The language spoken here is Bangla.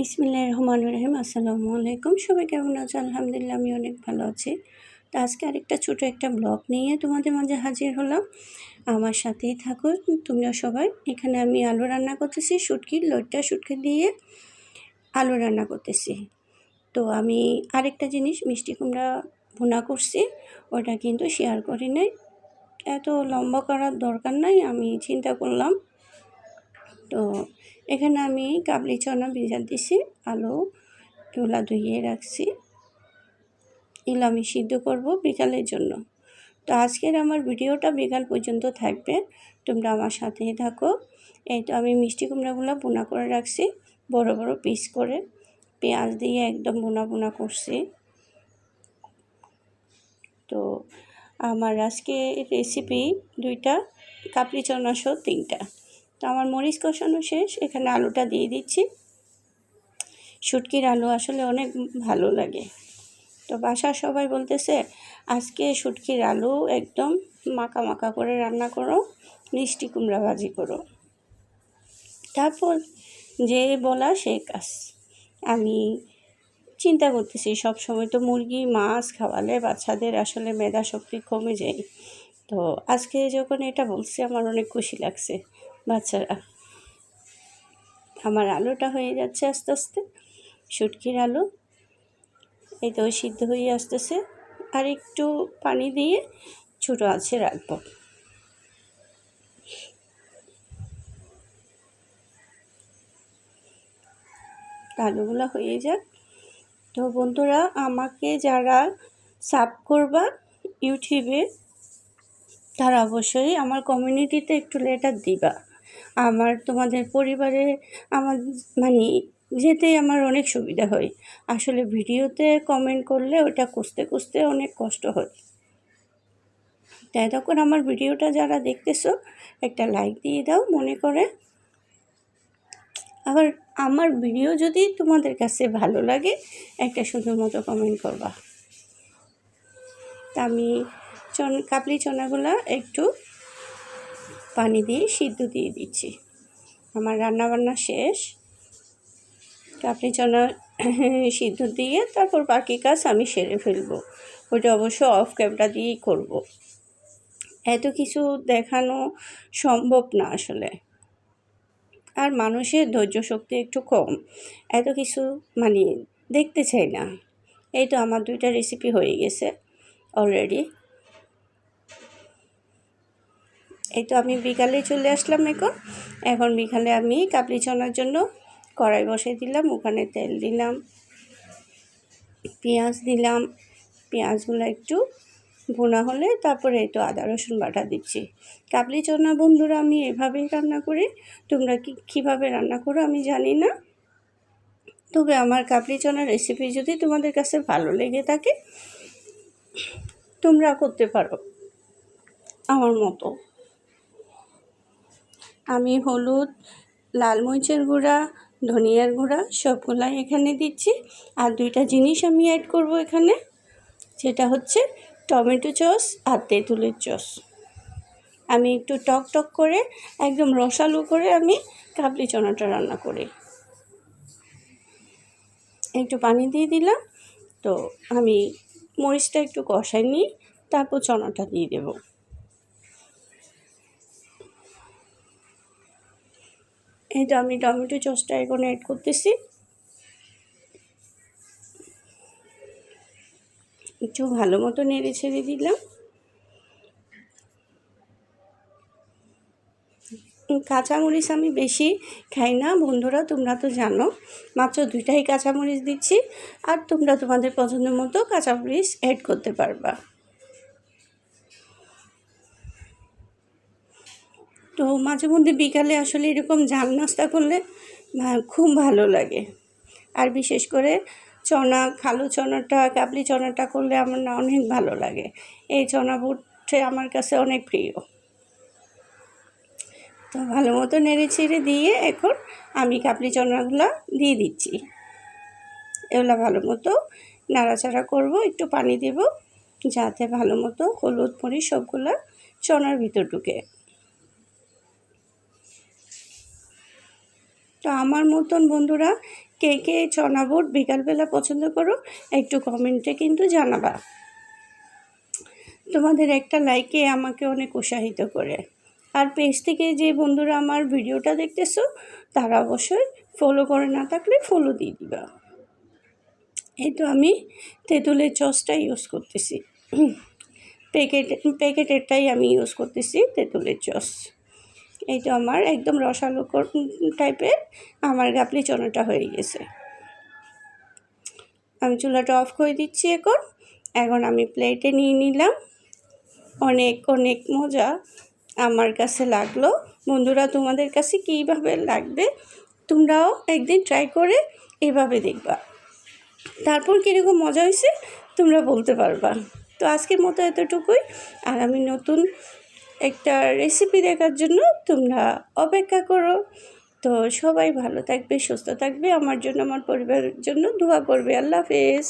বিসমিল্লাহ রহমান রহিম, আসসালামু আলাইকুম। সবাই কেমন আছো? আলহামদুলিল্লাহ, আমি অনেক ভালো আছি। তো আজকে আরেকটা ছোটো একটা ব্লগ নিয়ে তোমাদের মাঝে হাজির হলাম। আমার সাথেই থাকো তোমরা সবাই। এখানে আমি আলু রান্না করতেছি শুটকির লোটটা শুটকি দিয়ে আলু রান্না করতেছি। তো আমি আরেকটা জিনিস, মিষ্টি কুমড়া ভুনা করছি। ওটা কিন্তু শেয়ার করি নাই। এত লম্বা করার দরকার নাই, আমি চিন্তা করলাম। তো এখানে আমি কাবলি চনা ভিজা দিছি, আলু এগুলা ধুইয়ে রাখছি। এগুলো আমি সিদ্ধ করব বিকালের জন্য। তো আজকের আমার ভিডিওটা বিকাল পর্যন্ত থাকবে। তোমরা আমার সাথেই থাকো। এই তো আমি মিষ্টি কুমড়াগুলো বোনা করে রাখছি, বড় বড় পিস করে। পেঁয়াজ দিয়ে একদম বোনা বোনা করছি। তো আমার আজকে রেসিপি দুইটা কাপড়ি চনাশো তিনটা। তো আমার মরিচ কষানো শেষ, এখানে আলুটা দিয়ে দিচ্ছি। শুটকির আলু আসলে অনেক ভালো লাগে। তো বাসার সবাই বলতেছে, আজকে শুটকির আলু একদম মাখা মাখা করে রান্না করো, মিষ্টি কুমড়া ভাজি করো। তারপর যে বলা সে কাজ। আমি চিন্তা করতেছি সব সময় তো মুরগি, মাছ খাওয়ালে বাচ্চাদের আসলে মেধা শক্তি কমে যায়। তো আজকে যখন এটা বলছি, আমার অনেক খুশি লাগছে। বাচ্চারা। আমার আলুটা হয়ে যাচ্ছে আস্তে আস্তে, শুটকির আলু। এই তো সিদ্ধ হয়ে আসতেছে। আর একটু পানি দিয়ে ছোটো আছে রাখব। আলুগুলো হয়ে যাক। তো বন্ধুরা, আমাকে যারা সাব করবা ইউটিউবে, তারা অবশ্যই আমার কমিউনিটিতে একটু লেটার দিবা। আমার তোমাদের পরিবারে আমার মানে যেতে আমার অনেক সুবিধা হয়। আসলে ভিডিওতে কমেন্ট করলে ওটা খুঁজতে খুঁজতে অনেক কষ্ট হয়। তাই তখন আমার ভিডিওটা যারা দেখতেছো, একটা লাইক দিয়ে দাও মনে করে। আবার আমার ভিডিও যদি তোমাদের কাছে ভালো লাগে, একটা সুন্দর মতো কমেন্ট করবা। তা আমি চন, কাবলি চনাগুলা একটু পানি দিয়ে সিদ্ধ দিয়ে দিচ্ছি। আমার রান্না বান্না শেষ আপনি চনা সিদ্ধ দিয়ে তারপর বাকি কাজ আমি সেরে ফেলব। ওটা অবশ্য অফ ক্যামেরা দিয়েই করব। এত কিছু দেখানো সম্ভব না আসলে। আর মানুষের ধৈর্য শক্তি একটু কম। এত কিছু মানে দেখতে চাই না। এই তো আমার দুইটা রেসিপি হয়ে গেছে অলরেডি এই তো আমি বিকালে চলে আসলাম এখন। এখন বিকালে আমি কাবলি চনার জন্য কড়াই বসে দিলাম, ওখানে তেল দিলাম, পেঁয়াজ দিলাম, পেঁয়াজগুলো একটু ভুনা হলে তারপরে এই তো আদা রসুন বাটা দিচ্ছি। কাবলি চনা বন্ধুরা, আমি এভাবেই রান্না করি। তোমরা কি কীভাবে রান্না করো আমি জানি না। তবে আমার কাবলি চনার রেসিপি যদি তোমাদের কাছে ভালো লেগে থাকে, তোমরা করতে পারো। আমার মতো। আমি হলুদ, লাল মরিচের গুঁড়া, ধনিয়ার গুঁড়া, সবগুলাই এখানে দিচ্ছি। আর দুইটা জিনিস আমি অ্যাড করব এখানে যেটা হচ্ছে টমেটো চস আর তেঁতুলের চস আমি একটু টক টক করে, একদম রসালো করে আমি কাবলি চনাটা রান্না করি। একটু পানি দিয়ে দিলাম, তো আমি মরিচটা একটু কষাই নিই, তারপর চনাটা দিয়ে দেবো। এই তো আমি টমেটো চসটা এখন অ্যাড করতেছি। একটু ভালো মতো নেড়ে ছেড়ে দিলাম। কাঁচামরিচ আমি বেশি খাই না, বন্ধুরা তোমরা তো জানো, মাত্র দুইটাই কাঁচামরিচ দিচ্ছি, আর তোমরা তোমাদের পছন্দ মতো কাঁচামরিচ অ্যাড করতে পারবা। তো মাঝে মধ্যে বিকালে আসলে এরকম ঝাল নাস্তা করলে খুব ভালো লাগে। আর বিশেষ করে চনা কালো চনাটা, কাবলি চনাটা করলে আমার না অনেক ভালো লাগে। এই চনা বুটে আমার কাছে অনেক প্রিয়। তো ভালো মতো নেড়ে ছেড়ে দিয়ে এখন আমি কাবলি চনাগুলো দিয়ে দিচ্ছি। এগুলো ভালো মতো নাড়াচাড়া করব, একটু পানি দেব, যাতে ভালো মতো হলুদ মরিচ সবগুলো চনার ভিতর ঢুকে। তো আমার মতন বন্ধুরা কে কে চনা বুট বিকালবেলা পছন্দ করো, একটু কমেন্টে কিন্তু জানাবা। তোমাদের একটা লাইকে আমাকে অনেক উৎসাহিত করে। আর পেজ থেকে যে বন্ধুরা আমার ভিডিওটা দেখতেছো, তারা অবশ্যই ফলো করে না থাকলে ফলো দিয়ে দিবা। এই তো আমি তেঁতুলের চসটা ইউজ করতেছি। প্যাকেট প্যাকেটেরটাই আমি ইউজ করতেছি তেঁতুলের চস এই তো আমার একদম রসালো টাইপের আমার গাপলি চনাটা হয়ে গেছে। আমি চুলাটা অফ করে দিচ্ছি এখন। এখন আমি প্লেটে নিয়ে নিলাম। অনেক অনেক মজা আমার কাছে লাগল। বন্ধুরা, তোমাদের কাছে কীভাবে লাগবে তোমরাও একদিন ট্রাই করে এভাবে দেখবা। তারপর কীরকম মজা হয়েছে তোমরা বলতে পারবা। তো আজকের মতো এতটুকুই। আর আমি নতুন একটা রেসিপি দেখার জন্য তোমরা অপেক্ষা করো। তো সবাই ভালো থাকবে, সুস্থ থাকবে। আমার জন্য, আমার পরিবারের জন্য দোয়া করবে। আল্লাহ হাফেজ।